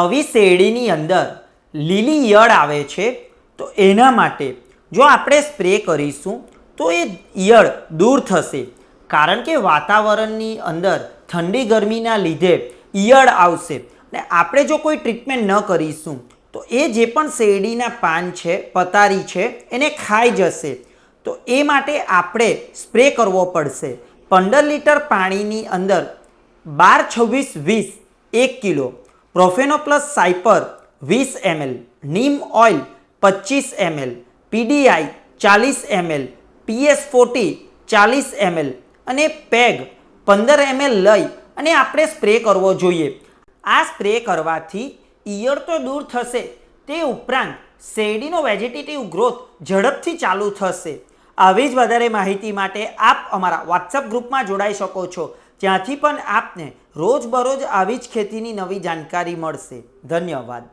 નવી શેરડીની અંદર લીલી ઈયળ આવે છે, તો એના માટે જો આપણે સ્પ્રે કરીશું, તો એ ઈયળ દૂર થશે. કારણ કે વાતાવરણની અંદર ઠંડી ગરમીના લીધે ઈયળ આવશે. ને આપણે જો કોઈ ટ્રીટમેન્ટ ન કરીશું, તો એ જે પણ શેરડીના પાન છે, પતારી છે, એને ખાઈ જશે. તો એ માટે આપણે સ્પ્રે કરવો પડશે. પંદર લીટર પાણીની અંદર બાર છવ્વીસ વીસ એક કિલો. પ્રોફેનો પ્લસ સાયપર વીસ એમએલ, નીમ ઓઇલ પચીસ એમએલ, પીડીઆઈ ચાલીસ એમએલ, પીએસ ફોર્ટી ચાલીસ એમએલ અને પેગ પંદર એમએલ લઈ અને આપણે સ્પ્રે કરવો જોઈએ. આ સ્પ્રે કરવાથી ઈયળ તો દૂર થશે, તે ઉપરાંત શેરડીનો વેજીટેટિવ ગ્રોથ ઝડપથી ચાલુ થશે. આવી જ વધારે માહિતી માટે આપ અમારા વોટ્સઅપ ગ્રુપમાં જોડાઈ શકો છો. ત્યાંથી પણ આપને રોજબરોજ આવી જ ખેતીની નવી જાણકારી મળશે. ધન્યવાદ.